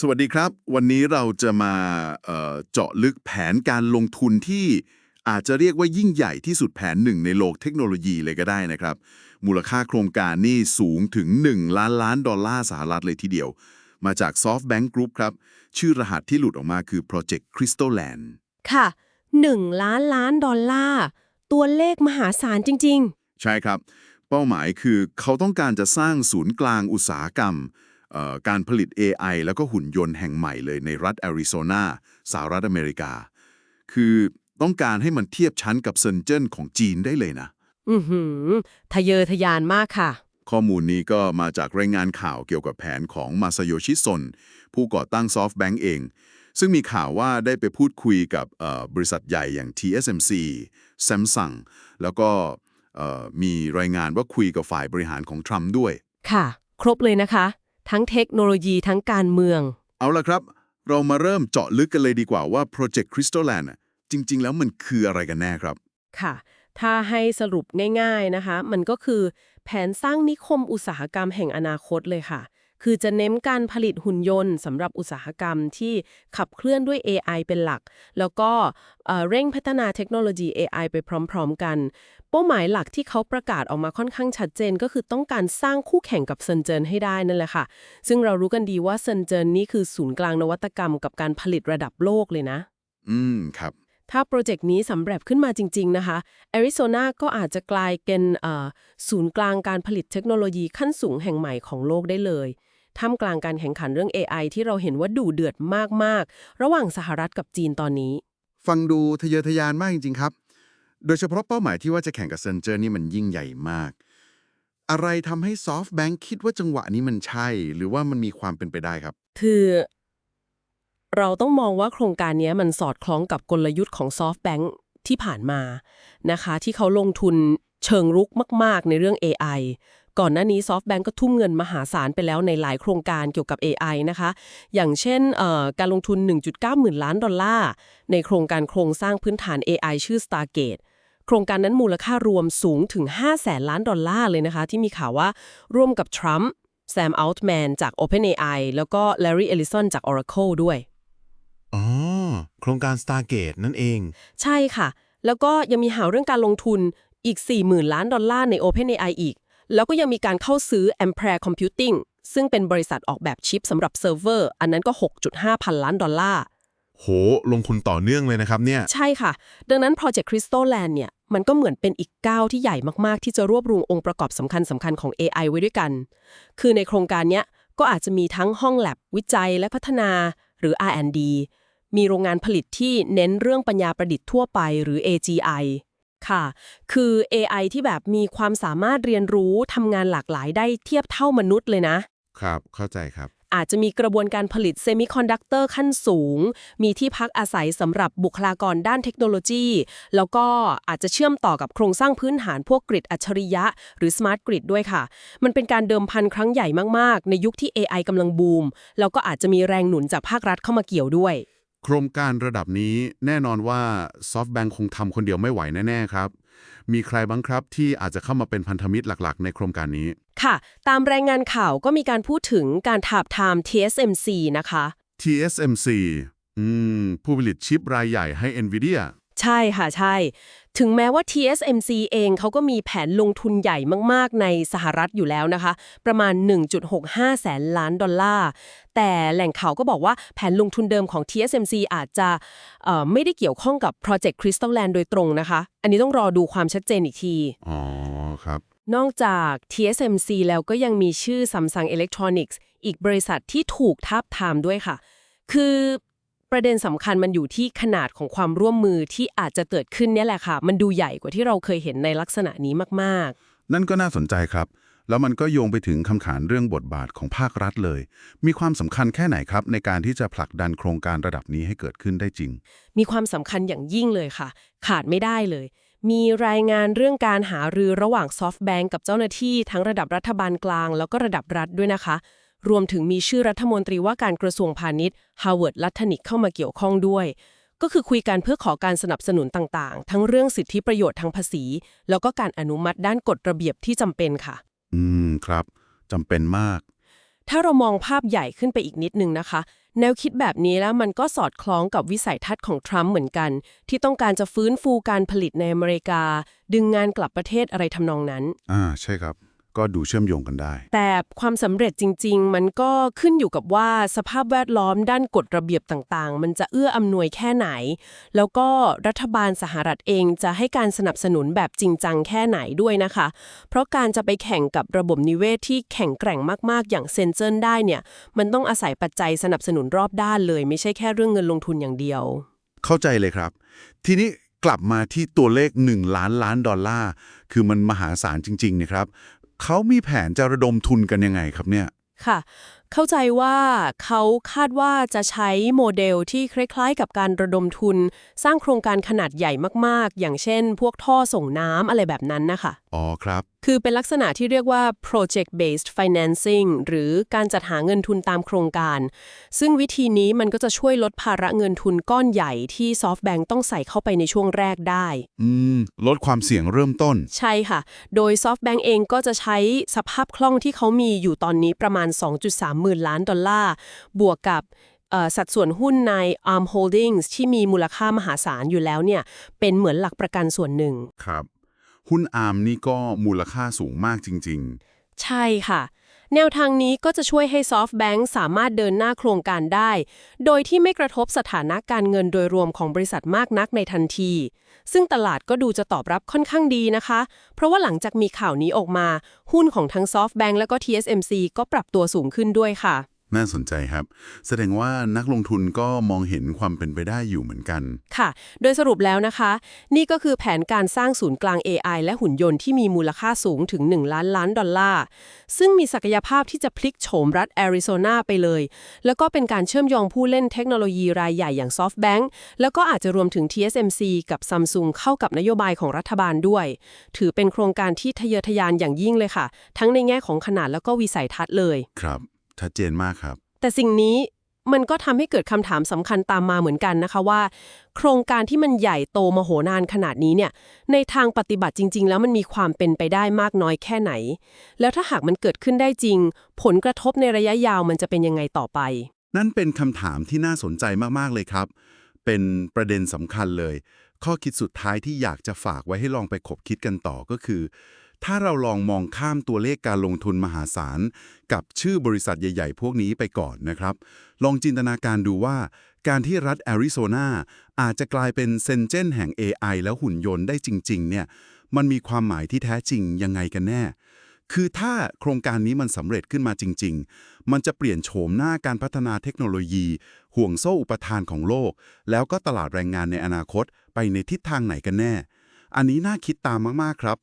สวัสดีครับ วันนี้เราจะมาเอ่อเจาะลึกแผนการลงทุนที่อาจจะเรียกว่ายิ่งใหญ่ที่สุดแผนหนึ่งในโลกเทคโนโลยีเลยก็ได้นะครับ มูลค่าโครงการนี่สูงถึง 1 ล้านล้านดอลลาร์สหรัฐเลยทีเดียว มาจาก SoftBank Group ครับ ชื่อรหัสที่หลุดออกมาคือ Project Crystalland ค่ะ 1 ล้านล้านดอลลาร์ ตัวเลขมหาศาลจริงใช่ครับ เป้าหมายคือเขาต้องการจะสร้างศูนย์กลางอุตสาหกรรมเอ่อ การผลิต AI แล้วก็หุ่นยนต์แห่งใหม่เลยในรัฐแอริโซนาสหรัฐอเมริกา คือต้องการให้มันเทียบชั้นกับเซินเจิ้นของจีนได้เลยนะๆอือหือ ทะเยอทะยานมากค่ะ ข้อมูลนี้ก็มาจากรายงานข่าวเกี่ยวกับแผนของมาซาโยชิซนผู้ก่อตั้ง SoftBank เอง ซึ่งมีข่าวว่าได้ไปพูดคุยกับเอ่อบริษัทใหญ่อย่าง TSMC Samsung แล้วก็เอ่อมีรายงานว่าคุยกับฝ่ายบริหารของทรัมป์ด้วย ค่ะ ครบเลยนะคะ ทั้งเทคโนโลยีทั้งการเมือง เอาละครับ เรามาเริ่มเจาะลึกกันเลยดีกว่าว่า Project Crystalland น่ะจริง ๆ แล้วมันคืออะไรกันแน่ครับ ค่ะ ถ้าให้สรุปง่าย ๆนะคะ มันก็คือแผนสร้างนิคมอุตสาหกรรมแห่งอนาคตเลยค่ะ คือจะเน้นการผลิตหุ่นยนต์สำหรับอุตสาหกรรมที่ขับเคลื่อนด้วย AI เป็นหลัก แล้วก็เอ่อเร่งพัฒนาเทคโนโลยี AI ไปพร้อม ๆ กัน เป้าหมายหลักที่เขาประกาศออกมาค่อนข้างชัดเจน ก็คือต้องการสร้างคู่แข่งกับเซินเจิ้นให้ได้นั่นแหละค่ะ ซึ่งเรารู้กันดีว่าเซินเจิ้นนี่คือศูนย์กลางนวัตกรรมกับการผลิตระดับโลกเลยนะ อืมครับถ้าโปรเจกต์นี้สำเร็จขึ้นมาจริง ๆ นะคะแอริโซนาก็อาจจะกลายเป็นเอ่อศูนย์กลางการผลิตเทคโนโลยีขั้นสูงแห่งใหม่ของโลกได้เลย ท่ามกลางการแข่งขันเรื่อง AI ที่เราเห็นว่าดูเดือดมาก ๆ ระหว่างสหรัฐกับจีนตอนนี้ ฟังดูทะเยอทะยานมากจริง ๆ ครับ โดยเฉพาะเป้าหมายที่ว่าจะแข่งกับเซนเจอร์นี่มันยิ่งใหญ่มาก อะไรทำให้ SoftBank คิดว่าจังหวะนี้มันใช่ หรือว่ามันมีความเป็นไปได้ครับ คือ เราต้องมองว่าโครงการนี้มันสอดคล้องกับกลยุทธ์ของ SoftBank ที่ผ่านมานะคะ ที่เขาลงทุนเชิงรุกมาก ๆ ในเรื่อง AI ก่อนหน้านี้ SoftBank ก็ทุ่มเงินมหาศาลไปแล้วในหลายโครงการเกี่ยวกับ AI นะคะ อย่างเช่นเอ่อการลงทุน 1.9 หมื่นล้านดอลลาร์ในโครงการโครงสร้างพื้นฐาน AI ชื่อ Stargate โครงการนั้นมูลค่ารวมสูงถึง 5 แสนล้านดอลลาร์เลยนะคะ ที่มีข่าวว่าร่วมกับทรัมป์แซมอัลต์แมนจาก OpenAI แล้วก็ Larry Ellison จาก Oracle ด้วย อ๋อ โครงการ Stargate นั่นเอง ใช่ค่ะ แล้วก็ยังมีข่าวเรื่องการลงทุนอีก 40,000 ล้านดอลลาร์ใน OpenAI อีก แล้วก็ยังมีการเข้าซื้อ Ampere Computing ซึ่งเป็นบริษัทออกแบบชิปสำหรับเซิร์ฟเวอร์ อันนั้นก็ 6.5 พันล้านดอลลาร์ โห ลงทุนต่อเนื่องเลยนะครับเนี่ย ใช่ค่ะ ดังนั้น Project Crystal Land เนี่ย มันก็เหมือนเป็นอีกก้าวที่ใหญ่มาก ๆ ที่จะรวบรวมองค์ประกอบสำคัญสำคัญของ AI ไว้ด้วยกัน คือในโครงการเนี้ยก็อาจจะมีทั้งห้องแลบวิจัยและพัฒนาหรือ R&D มีโรงงานผลิตที่เน้นเรื่องปัญญาประดิษฐ์ทั่วไปหรือ AGI ค่ะ คือ AI ที่แบบมีความสามารถเรียนรู้ทำงานหลากหลายได้เทียบเท่ามนุษย์เลยนะ ครับ เข้าใจครับ อาจจะมีกระบวนการผลิตเซมิคอนดักเตอร์ขั้นสูง มีที่พักอาศัยสำหรับบุคลากรด้านเทคโนโลยี แล้วก็อาจจะเชื่อมต่อกับโครงสร้างพื้นฐานพวกกริดอัจฉริยะ หรือสมาร์ทกริดด้วยค่ะ มันเป็นการเดิมพันครั้งใหญ่มากๆ ในยุคที่ AI กำลังบูม แล้วก็อาจจะมีแรงหนุนจากภาครัฐเข้ามาเกี่ยวด้วย โครงการระดับนี้แน่นอนว่า SoftBank คงทำคนเดียวไม่ไหวแน่ ๆ ครับ มีใครบ้างครับที่อาจจะเข้ามาเป็นพันธมิตรหลักๆ ในโครงการนี้ ค่ะ ตามรายงานข่าวก็มีการพูดถึงการทาบทาม TSMC นะคะ TSMC อืม ผู้ผลิตชิปรายใหญ่ให้ NVIDIA ใช่ค่ะใช่ ถึงแม้ว่า TSMC เองเขาก็มีแผนลงทุนใหญ่มาก ๆ ในสหรัฐอยู่แล้วนะคะ ประมาณ 1.65 แสนล้านดอลลาร์ แต่แหล่งข่าวก็บอกว่าแผนลงทุนเดิมของ TSMC อาจจะเอ่อไม่ได้เกี่ยวข้องกับ Project Crystal Land โดยตรงนะคะ อันนี้ต้องรอดูความชัดเจนอีกที อ๋อครับ นอกจาก TSMC แล้วก็ยังมีชื่อ Samsung Electronics อีกบริษัทที่ถูกทาบทามด้วยค่ะ คือ ประเด็นสำคัญมันอยู่ที่ขนาดของความร่วมมือที่อาจจะเกิดขึ้นเนี่ยแหละค่ะ มันดูใหญ่กว่าที่เราเคยเห็นในลักษณะนี้มากนั่นก็น่าสนใจครับ แล้วมันก็โยงไปถึงคำขานเรื่องบทบาทของภาครัฐเลย มีความสำคัญแค่ไหนครับ ในการที่จะผลักดันโครงการระดับนี้ให้เกิดขึ้นได้จริงๆมีความสำคัญอย่างยิ่งเลยค่ะ ขาดไม่ได้เลยมีรายงานเรื่องการหารือระหว่าง SoftBank กับเจ้าหน้าที่ทั้งระดับรัฐบาลกลาง แล้วก็ระดับรัฐด้วยนะคะ รวมถึงมีชื่อรัฐมนตรีว่าการกระทรวงพาณิชย์ฮาวเวิร์ดลัทนิกเข้ามาเกี่ยวข้องด้วย ก็คือคุยกันเพื่อขอการสนับสนุนต่างๆ ทั้งเรื่องสิทธิประโยชน์ทางภาษี แล้วก็การอนุมัติด้านกฎระเบียบที่จำเป็นค่ะ อืมครับจำเป็นมาก ถ้าเรามองภาพใหญ่ขึ้นไปอีกนิดนึงนะคะ แนวคิดแบบนี้แล้วมันก็สอดคล้องกับวิสัยทัศน์ของทรัมป์เหมือนกัน ที่ต้องการจะฟื้นฟูการผลิตในอเมริกา ดึงงานกลับประเทศอะไรทำนองนั้น อ่าใช่ครับ ก็ดูเชื่อมโยงกันได้ แต่ความสำเร็จจริง ๆ มันก็ขึ้นอยู่กับว่าสภาพแวดล้อมด้านกฎระเบียบต่างๆ มันจะเอื้ออำนวยแค่ไหน แล้วก็รัฐบาลสหรัฐเองจะให้การสนับสนุนแบบจริงจังแค่ไหนด้วยนะคะ เพราะการจะไปแข่งกับระบบนิเวศที่แข็งแกร่งมากๆ อย่างเซนเจอร์ได้เนี่ย มันต้องอาศัยปัจจัยสนับสนุนรอบด้านเลย ไม่ใช่แค่เรื่องเงินลงทุนอย่างเดียว เข้าใจเลยครับ ทีนี้กลับมาที่ตัวเลข 1 ล้านล้านดอลลาร์ คือมันมหาศาลจริงๆนะครับ เขามีแผนจะระดมทุนกันยังไงครับเนี่ย ค่ะ เข้าใจว่าเขาคาดว่าจะใช้โมเดลที่คล้ายๆ กับการระดมทุน สร้างโครงการขนาดใหญ่มากๆ อย่างเช่น พวกท่อส่งน้ำอะไรแบบนั้นนะคะ อ๋อครับ คือเป็นลักษณะที่เรียกว่า project based financing หรือการจัดหาเงินทุนตามโครงการ ซึ่งวิธีนี้มันก็จะช่วยลดภาระเงินทุนก้อนใหญ่ที่ SoftBank ต้องใส่เข้าไปในช่วงแรกได้ อืม ลดความเสี่ยงเริ่มต้น ใช่ค่ะ โดย SoftBank เองก็จะใช้สภาพคล่องที่เขามีอยู่ตอนนี้ประมาณ 2.3หมื่นล้านดอลลาร์ บวกกับเอ่อสัดส่วนหุ้นใน ARM Holdings ที่มีมูลค่ามหาศาลอยู่แล้วเนี่ย เป็นเหมือนหลักประกันส่วนหนึ่ง ครับ หุ้นอาร์มนี่ก็มูลค่าสูงมากจริงใช่ค่ะ แนวทางนี้ก็จะช่วยให้ SoftBank สามารถเดินหน้าโครงการได้ โดยที่ไม่กระทบสถานะการเงินโดยรวมของบริษัทมากนักในทันที ซึ่งตลาดก็ดูจะตอบรับค่อนข้างดีนะคะ เพราะว่าหลังจากมีข่าวนี้ออกมา หุ้นของทั้ง SoftBank และก็ TSMC ก็ปรับตัวสูงขึ้นด้วยค่ะ น่าสนใจครับ แสดงว่านักลงทุนก็มองเห็นความเป็นไปได้อยู่เหมือนกัน ค่ะ โดยสรุปแล้วนะคะ นี่ก็คือแผนการสร้างศูนย์กลาง AI และหุ่นยนต์ที่มีมูลค่าสูงถึง 1 ล้านล้านดอลลาร์ ซึ่งมีศักยภาพที่จะพลิกโฉมรัฐแอริโซนาไปเลย แล้วก็เป็นการเชื่อมโยงผู้เล่นเทคโนโลยีรายใหญ่อย่าง SoftBank แล้วก็อาจจะรวมถึง TSMC กับ Samsung เข้ากับนโยบายของรัฐบาลด้วย ถือเป็นโครงการที่ทะเยอทะยานอย่างยิ่งเลยค่ะ ทั้งในแง่ของขนาดแล้วก็วิสัยทัศน์เลย ครับ ชัดเจนมากครับ แต่สิ่งนี้มันก็ทำให้เกิดคำถามสำคัญตามมาเหมือนกันนะคะว่า โครงการที่มันใหญ่โตมโหฬารขนาดนี้เนี่ย ในทางปฏิบัติจริง ๆ แล้วมันมีความเป็นไปได้มากน้อยแค่ไหน แล้วถ้าหากมันเกิดขึ้นได้จริง ผลกระทบในระยะยาวมันจะเป็นยังไงต่อไป นั่นเป็นคำถามที่น่าสนใจมากๆเลยครับ เป็นประเด็นสำคัญเลย ข้อคิดสุดท้ายที่อยากจะฝากไว้ให้ลองไปคบคิดกันต่อก็คือ ถ้าเราลองมองข้ามตัวเลขการลงทุนมหาศาล กับชื่อบริษัทใหญ่ ๆ พวกนี้ไปก่อนนะครับ ลองจินตนาการดูว่า การที่รัฐแอริโซนาอาจจะกลายเป็นเซนเจนแห่ง AI แล้วหุ่นยนต์ได้จริง ๆ เนี่ยมันมีความหมายที่แท้จริงยังไงกันแน่ คือถ้าโครงการนี้มันสำเร็จขึ้นมาจริง ๆ มันจะเปลี่ยนโฉมหน้าการพัฒนาเทคโนโลยี ห่วงโซ่อุปทานของโลก แล้วก็ตลาดแรงงานในอนาคตไปในทิศทางไหนกันแน่ อันนี้น่าคิดตามมาก ๆ ครับ